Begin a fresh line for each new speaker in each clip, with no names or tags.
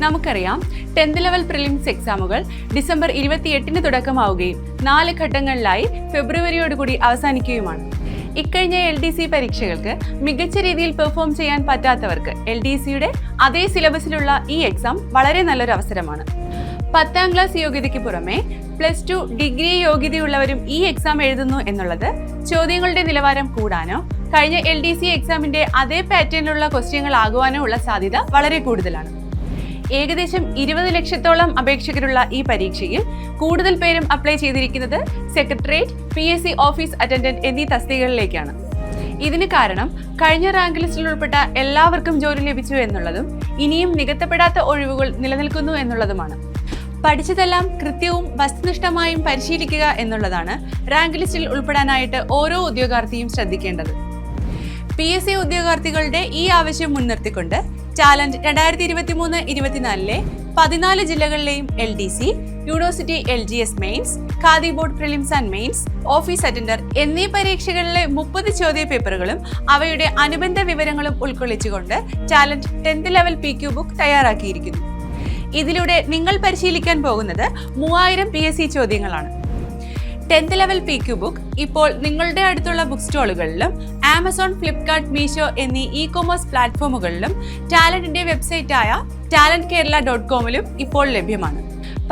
നമുക്കറിയാം. Tenth level prelims എക്സാമുകൾ December ഇരുപത്തിയെട്ടിന് തുടക്കമാവുകയും നാല് ഘട്ടങ്ങളിലായി ഫെബ്രുവരിയോടുകൂടി അവസാനിക്കുകയുമാണ്. ഇക്കഴിഞ്ഞ എൽ ഡി സി പരീക്ഷകൾക്ക് മികച്ച രീതിയിൽ പെർഫോം ചെയ്യാൻ പറ്റാത്തവർക്ക് എൽ ഡി സിയുടെ അതേ സിലബസിലുള്ള ഈ എക്സാം വളരെ നല്ലൊരു അവസരമാണ്. പത്താം ക്ലാസ് യോഗ്യതയ്ക്ക് പുറമെ പ്ലസ് ടു ഡിഗ്രി യോഗ്യതയുള്ളവരും ഈ എക്സാം എഴുതുന്നു എന്നുള്ളത് ചോദ്യങ്ങളുടെ നിലവാരം കൂടാനോ കഴിഞ്ഞ എൽ ഡി സി എക്സാമിന്റെ അതേ പാറ്റേണിലുള്ള ക്വസ്റ്റ്യങ്ങൾ ആകുവാനോ ഉള്ള സാധ്യത വളരെ കൂടുതലാണ്. ഏകദേശം ഇരുപത് ലക്ഷത്തോളം അപേക്ഷകരുള്ള ഈ പരീക്ഷയിൽ കൂടുതൽ പേരും അപ്ലൈ ചെയ്തിരിക്കുന്നത് secretariat P S C office attendant എന്നീ തസ്തികകളിലേക്കാണ്. ഇതിന് കാരണം കഴിഞ്ഞ റാങ്ക് ലിസ്റ്റിൽ ഉൾപ്പെട്ട എല്ലാവർക്കും ജോലി ലഭിച്ചു എന്നുള്ളതും ഇനിയും നികത്തപ്പെടാത്ത ഒഴിവുകൾ നിലനിൽക്കുന്നു എന്നുള്ളതുമാണ്. പഠിച്ചതെല്ലാം കൃത്യവും വസ്തുനിഷ്ഠമായും പരിശീലിക്കുക എന്നുള്ളതാണ് റാങ്ക് ലിസ്റ്റിൽ ഉൾപ്പെടാനായിട്ട് ഓരോ ഉദ്യോഗാർത്ഥിയും ശ്രദ്ധിക്കേണ്ടത്. പി എസ് സി ഉദ്യോഗാർത്ഥികളുടെ ഈ ആവശ്യം മുൻനിർത്തിക്കൊണ്ട് ടാലന്റ് രണ്ടായിരത്തി ഇരുപത്തി മൂന്ന് ഇരുപത്തിനാലിലെ പതിനാല് ജില്ലകളിലെയും L D C university L G S mains Khadi board prelims and mains office attender എന്നീ പരീക്ഷകളിലെ മുപ്പത് ചോദ്യ പേപ്പറുകളും അവയുടെ അനുബന്ധ വിവരങ്ങളും ഉൾക്കൊള്ളിച്ചുകൊണ്ട് talent tenth level P Q book തയ്യാറാക്കിയിരിക്കുന്നു. ഇതിലൂടെ നിങ്ങൾ പരിശീലിക്കാൻ പോകുന്നത് മൂവായിരം പി എസ് സി ചോദ്യങ്ങളാണ്. Tenth level P Q book ഇപ്പോൾ നിങ്ങളുടെ അടുത്തുള്ള ബുക്ക് സ്റ്റാളുകളിലും ആമസോൺ ഫ്ലിപ്കാർട്ട് മീഷോ എന്നീ ഇ കൊമേഴ്സ് പ്ലാറ്റ്ഫോമുകളിലും ടാലന്റിന്റെ വെബ്സൈറ്റായ ടാലന്റ് കേരള ഡോട്ട് കോമിലും ഇപ്പോൾ ലഭ്യമാണ്.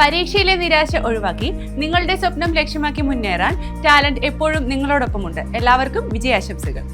പരീക്ഷയിലെ നിരാശ ഒഴിവാക്കി നിങ്ങളുടെ സ്വപ്നം ലക്ഷ്യമാക്കി മുന്നേറാൻ ടാലന്റ് എപ്പോഴും നിങ്ങളോടൊപ്പമുണ്ട്. എല്ലാവർക്കും വിജയാശംസകൾ.